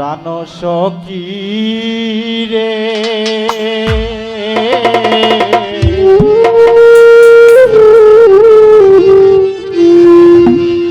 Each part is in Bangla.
প্রাণ সখী রে।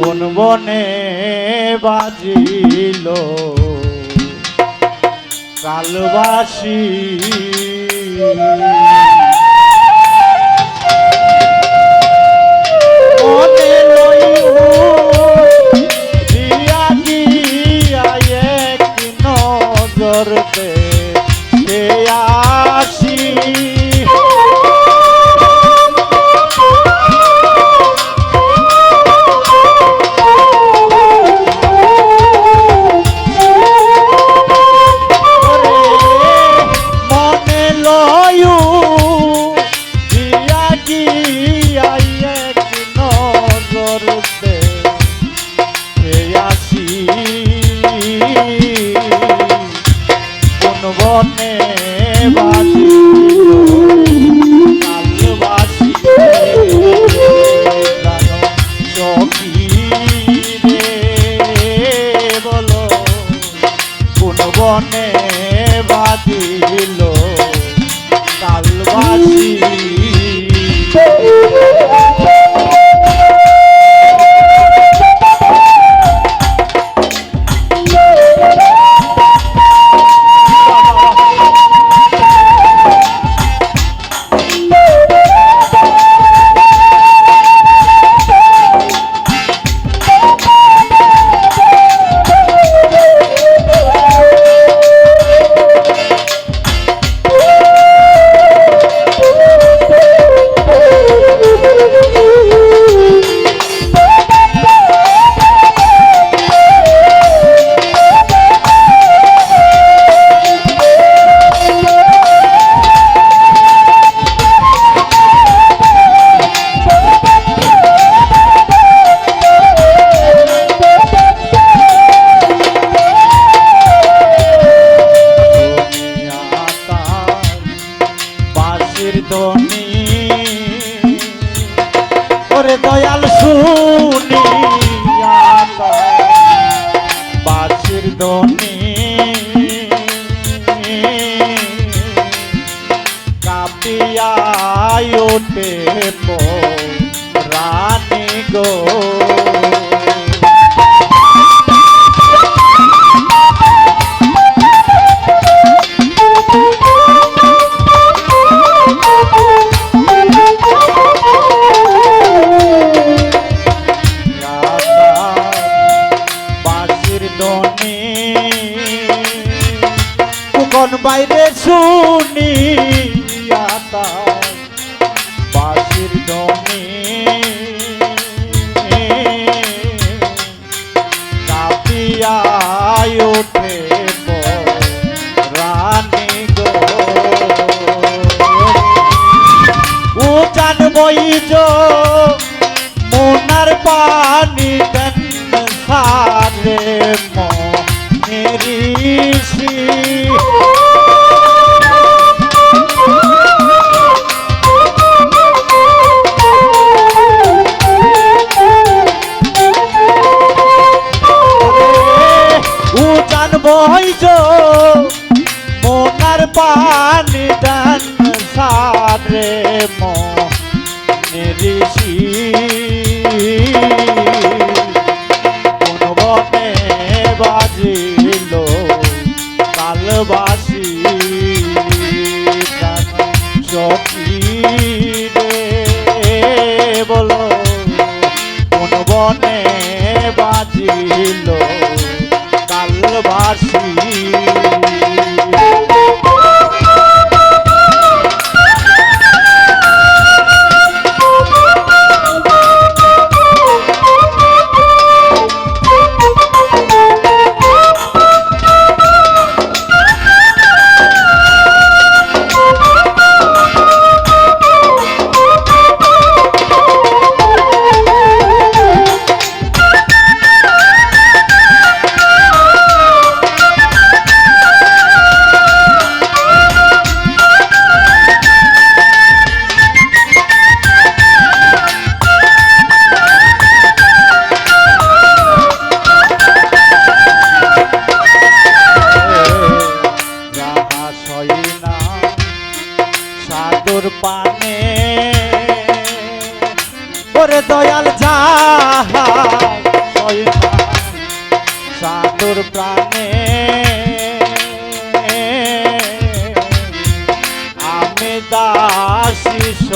কোন বনে বাজিল। কালবাসী মনে লইউ কাপিয়ায় ওঠে রানী গো। কোন বাইরে শুনি। বাসির দনি কাপিয়ায় ওঠে রানী গো। ও জানবই মোনার পানি দেন সারে মেরিসি ও জানবই মোনার পানি দান সারে মো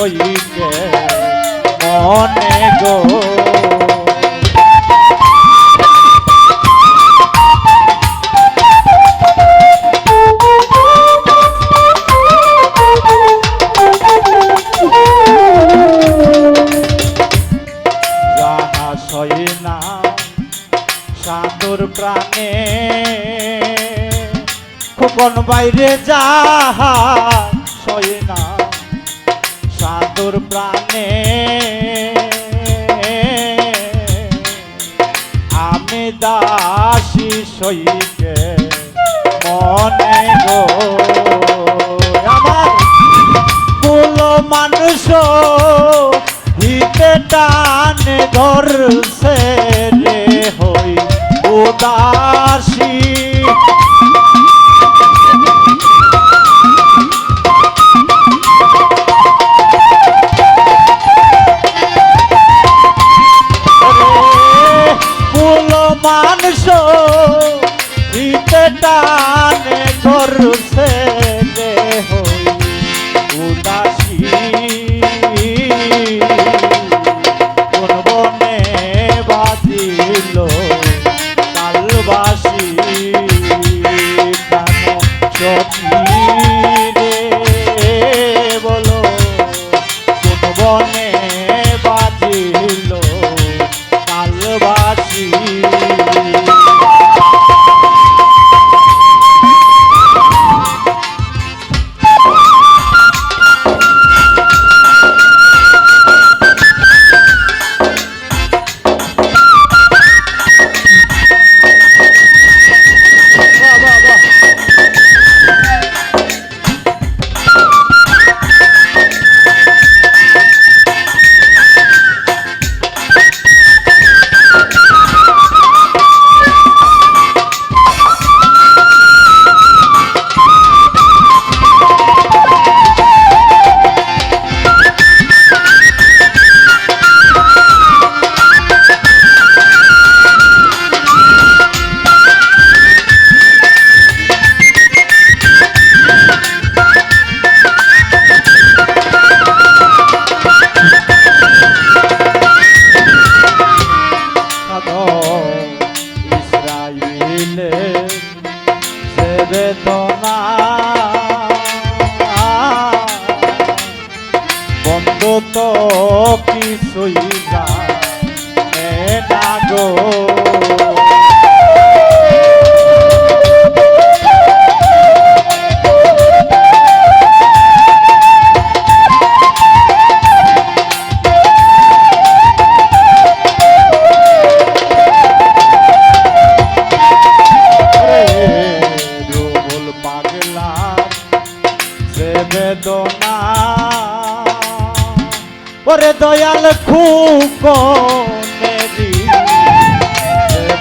রইছে মনে গো। সাধুর প্রাণে খোকন বাইরে যাহা তোর প্রাণে। আমি দাসি সইকে মনে গো। আমার কুল মানুষ হিতে টানে ধরছে রে হই উদাসী ता কোনেরি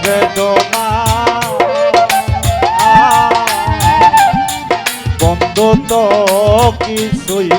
বেদনা বন্ধ তো কিছুই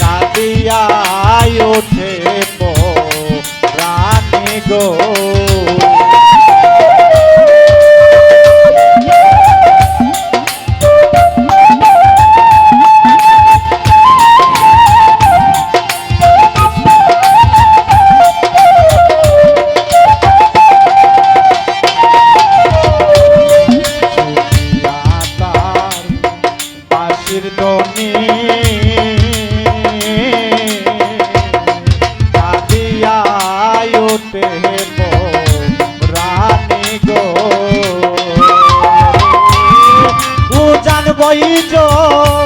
কাঁদিয়াই ওঠে রানী গো। জয়